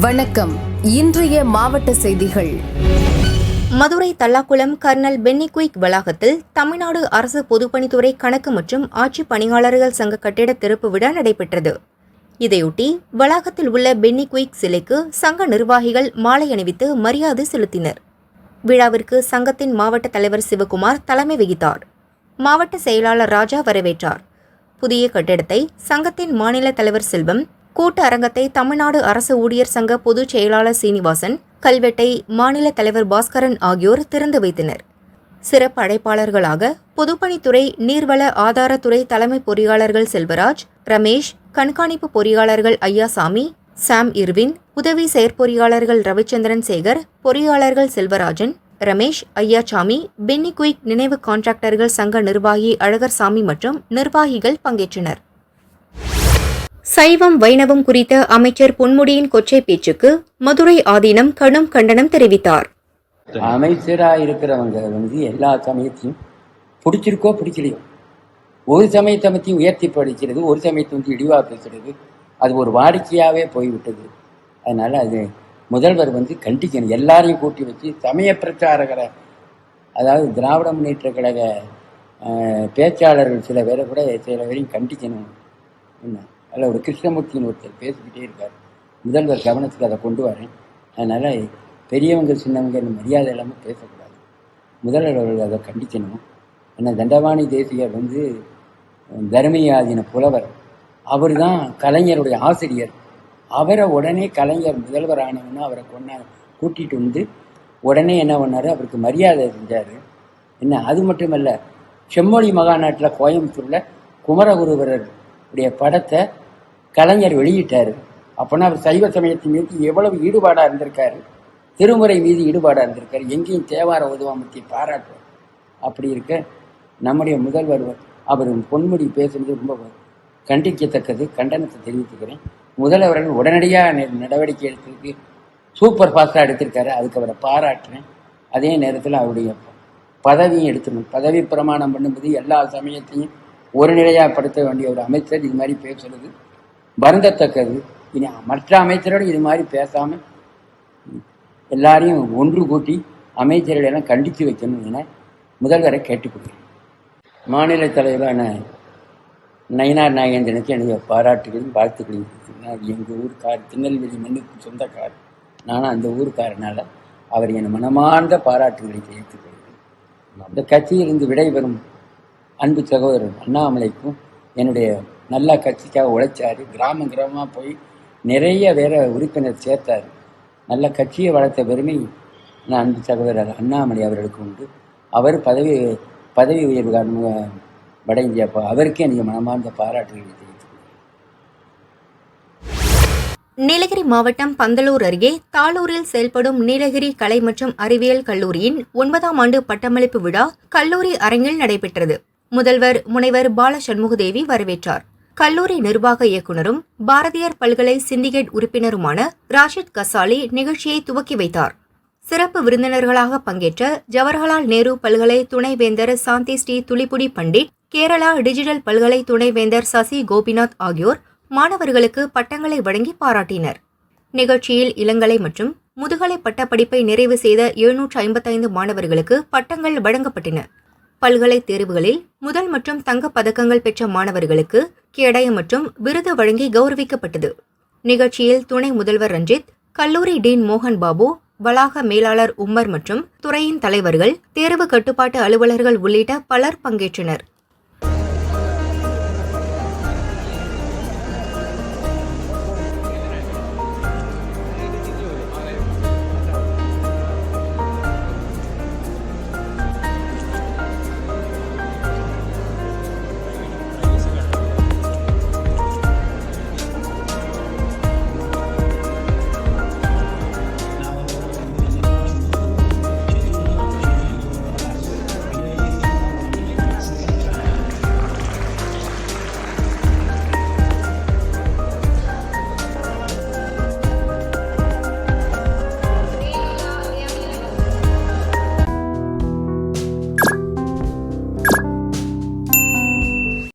வணக்கம். இன்றைய மாவட்ட செய்திகள். Madurai Thallakulam Colonel Pennycuick வளாகத்தில் தமிழ்நாடு அரசு பொதுப்பணித்துறை கணக்கு மற்றும் ஆட்சி பணியாளர்கள் சங்க கட்டிட திறப்பு விழா நடைபெற்றது. இதையொட்டி வளாகத்தில் உள்ள பென்னி குயிக் சிலைக்கு சங்க நிர்வாகிகள் மாலை அணிவித்து மரியாதை செலுத்தினர். விழாவிற்கு சங்கத்தின் மாவட்ட தலைவர் சிவகுமார் தலைமை வகித்தார். மாவட்ட செயலாளர் ராஜா வரவேற்றார். புதிய கட்டிடத்தை சங்கத்தின் மாநில தலைவர் செல்வம் கூட்ட அரங்கத்தை தமிழ்நாடு அரசு ஊழியர் சங்க பொதுச் செயலாளர் சீனிவாசன் கல்வெட்டை மாநில தலைவர் பாஸ்கரன் ஆகியோர் திறந்து வைத்தனர். சிறப்பு அழைப்பாளர்களாக பொதுப்பணித்துறை நீர்வள ஆதாரத்துறை தலைமை பொறியாளர்கள் செல்வராஜ் ரமேஷ் கண்காணிப்பு பொறியாளர்கள் ஐயாசாமி சாம் இர்வின் உதவி செயற்பொறியாளர்கள் ரவிச்சந்திரன் சேகர் பொறியாளர்கள் செல்வராஜன் ரமேஷ் ஐயாசாமி பென்னி குயிக் நினைவு கான்ட்ராக்டர்கள் சங்க நிர்வாகி அழகர்சாமி மற்றும் நிர்வாகிகள் பங்கேற்றனர். சைவம் வைணவம் குறித்த அமைச்சர் பொன்முடியின் கொச்சை பேச்சுக்கு மதுரை ஆதீனம் கடும் கண்டனம் தெரிவித்தார். அமைச்சரா இருக்கிறவங்க வந்து எல்லா சமயத்தையும் பிடிச்சிருக்கோ பிடிக்கலையோ. ஒரு சமய பற்றி உயர்த்தி படிக்கிறது ஒரு சமயத்தை வந்து இழிவா பேசுறது அது ஒரு வாடிக்கையாகவே போய்விட்டது. அதனால அது முதல்வர் வந்து கண்டிக்கணும். எல்லாரையும் கூட்டி வச்சு சமய பிரச்சாரகரை அதாவது திராவிட முன்னேற்ற கழக பேச்சாளர்கள் சில பேரை கூட சில பேரையும் கண்டிக்கணும். என்ன? அதில் ஒரு கிருஷ்ணமூர்த்தின்னு ஒருத்தர் பேசிக்கிட்டே இருக்கார். முதல்வர் கவனத்துக்கு அதை கொண்டு வரேன். அதனால் பெரியவங்க சின்னவங்க மரியாதை இல்லாமல் பேசக்கூடாது. முதல்வர் அவர்கள் அதை கண்டிக்கணும். ஏன்னா தண்டவாணி தேசியர் வந்து தர்மியாதின புலவர். அவர் தான் கலைஞருடைய ஆசிரியர். அவரை உடனே கலைஞர் முதல்வர் ஆனவன்னு அவரை கொண்டா கூட்டிகிட்டு வந்து உடனே என்ன பண்ணார்? அவருக்கு மரியாதை செஞ்சார். என்ன அது மட்டுமல்ல செம்மொழி மகாநாட்டில் கோயம்புத்தூரில் குமரகுருவரர் உடைய படத்தை கலைஞர் வெளியிட்டார். அப்போனா அவர் சைவ சமயத்தின் மீது எவ்வளவு ஈடுபாடாக இருந்திருக்காரு? திருமுறை மீது ஈடுபாடாக இருந்திருக்காரு. எங்கேயும் தேவார உதவாமத்தை பாராட்டுவார். அப்படி இருக்க நம்முடைய முதல்வர் அவர் பொன்முடி பேசுனது ரொம்ப கண்டிக்கத்தக்கது கண்டனத்தை தெரிவித்துக்கிறேன். முதல்வர்கள் உடனடியாக நடவடிக்கை எடுத்திருக்கு சூப்பர் ஃபாஸ்ட்டாக எடுத்திருக்காரு. அதுக்கு அவரை பாராட்டுறேன். அதே நேரத்தில் அவருடைய பதவியும் எடுத்துடணும் பதவி பிரமாணம் பண்ணும்போது எல்லா சமயத்தையும் ஒரு நிலையாக படுத்த வேண்டிய ஒரு அமைச்சர் இது மாதிரி பேசுறது வருந்தத்தக்கது. இனி மற்ற அமைச்சரோடு இது மாதிரி பேசாமல் எல்லாரையும் ஒன்று கூட்டி அமைச்சர்களெல்லாம் கண்டித்து வைக்கணும் என முதல்வரை கேட்டுக்கொள்கிறேன். மாநில தலைவரான நயினார் நாகேந்திரனுக்கு எனது பாராட்டுகளையும் வாழ்த்துக்களையும் அது எங்கள் ஊருக்கார் திருநெல்வேலி மண்ணுக்கு சொந்தக்கார் நானும் அந்த ஊருக்காரனால் அவர் என் மனமார்ந்த பாராட்டுகளை தெரிவித்துக் அந்த கட்சியிலிருந்து விடைபெறும் அன்பு சகோதரர் அண்ணாமலைக்கும் என்னுடைய நல்ல கட்சிக்காக உழைச்சாரு. கிராமம் கிராமமாக போய் நிறைய வேற உறுப்பினர் சேர்த்தாரு. நல்ல கட்சியை வளர்த்த பெருமை நான் அன்பு சகோதரர் அண்ணாமலை அவர்களுக்கு உண்டு. அவர் பதவி பதவி உயர்வு காரணமாக வட இந்தியாப்போ அவருக்கே நீங்கள் மனமார்ந்த பாராட்டுகளை நீலகிரி மாவட்டம் பந்தலூர் அருகே தாளூரில் செயல்படும் நீலகிரி கலை மற்றும் அறிவியல் கல்லூரியின் ஒன்பதாம் ஆண்டு பட்டமளிப்பு விழா கல்லூரி அரங்கில் நடைபெற்றது. முதல்வர் முனைவர் பால சண்முகதேவி வரவேற்றார். கல்லூரி நிர்வாக இயக்குனரும் பாரதியார் பல்கலை சிண்டிகேட் உறுப்பினருமான ராஷித் கசாலி நிகழ்ச்சியை துவக்கி வைத்தார். சிறப்பு விருந்தினர்களாக பங்கேற்ற ஜவஹர்லால் நேரு பல்கலை துணைவேந்தர் சாந்தி ஸ்ரீ துளிப்புடி பண்டிட் கேரளா டிஜிட்டல் பல்கலை துணைவேந்தர் சசி கோபிநாத் ஆகியோர் மாணவர்களுக்கு பட்டங்களை வழங்கி பாராட்டினர். நிகழ்ச்சியில் இளங்கலை மற்றும் முதுகலை பட்டப்படிப்பை நிறைவு செய்த எழுநூற்று ஐம்பத்தைந்து மாணவர்களுக்கு பட்டங்கள் வழங்கப்பட்டன. பல்கலை தேர்வுகளில் முதல் மற்றும் தங்கப் பதக்கங்கள் பெற்ற மாணவர்களுக்கு கேடயம் மற்றும் விருது வழங்கி கௌரவிக்கப்பட்டது. நிகழ்ச்சியில் துணை முதல்வர் ரஞ்சித் கல்லூரி டீன் மோகன் பாபு வளாக மேலாளர் உம்மர் மற்றும் துறையின் தலைவர்கள் தேர்வு கட்டுப்பாட்டு அலுவலர்கள் உள்ளிட்ட பலர் பங்கேற்றனர்.